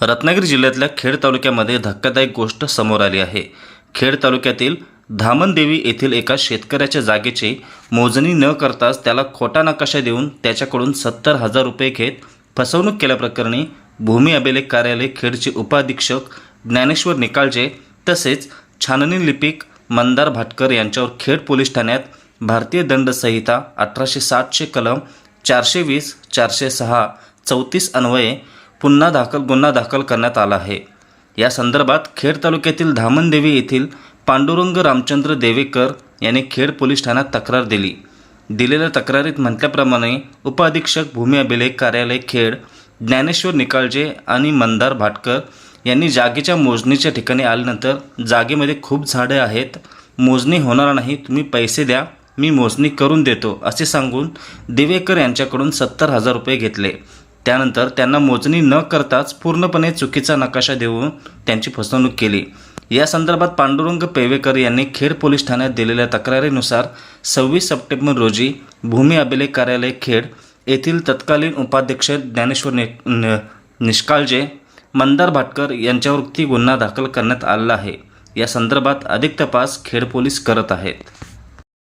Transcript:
रत्नागिरी जिल्ह्यातल्या खेड तालुक्यामध्ये धक्कादायक गोष्ट समोर आली आहे. खेड तालुक्यातील धामणदेवी येथील एका शेतकऱ्याच्या जागेची मोजणी न करताच त्याला खोटा नकाशा देऊन त्याच्याकडून सत्तर हजार रुपये घेत फसवणूक केल्याप्रकरणी भूमी अभिलेख कार्यालय खेडचे उपाधीक्षक ज्ञानेश्वर निकाळजे तसेच छाननी लिपिक मंदार भाटकर यांच्यावर खेड पोलीस ठाण्यात भारतीय दंड संहिता अठराशे सातशे कलम चारशे वीस चारशे सहा चौतीस अन्वये पुन्हा दाखल गुन्हा दाखल करण्यात आला आहे. या संदर्भात खेड तालुक्यातील धामणदेवी येथील पांडुरंग रामचंद्र देवेकर यांनी खेड पोलीस ठाण्यात तक्रार दिली. दिलेल्या तक्रारीत म्हटल्याप्रमाणे उपअधीक्षक भूमी अभिलेख कार्यालय खेड ज्ञानेश्वर निकाळजे आणि मंदार भाटकर यांनी जागेच्या मोजणीच्या ठिकाणी आल्यानंतर जागेमध्ये खूप झाडे आहेत मोजणी होणार नाही तुम्ही पैसे द्या मी मोजणी करून देतो असे सांगून दिवेकर यांच्याकडून सत्तर हजार रुपये घेतले. त्यानंतर त्यांना मोजणी न करताच पूर्णपणे चुकीचा नकाशा देऊन त्यांची फसवणूक केली. या संदर्भात पांडुरंग पेवेकर यांनी खेड पोलीस ठाण्यात दिलेल्या तक्रारीनुसार सव्वीस सप्टेंबर रोजी भूमी अभिलेख कार्यालय खेड येथील तत्कालीन उपाध्यक्ष ज्ञानेश्वर नि न- निष्काळजे मंदार भाटकर यांच्यावरती गुन्हा दाखल करण्यात आलेला आहे. या संदर्भात अधिक तपास खेड पोलीस करत आहेत.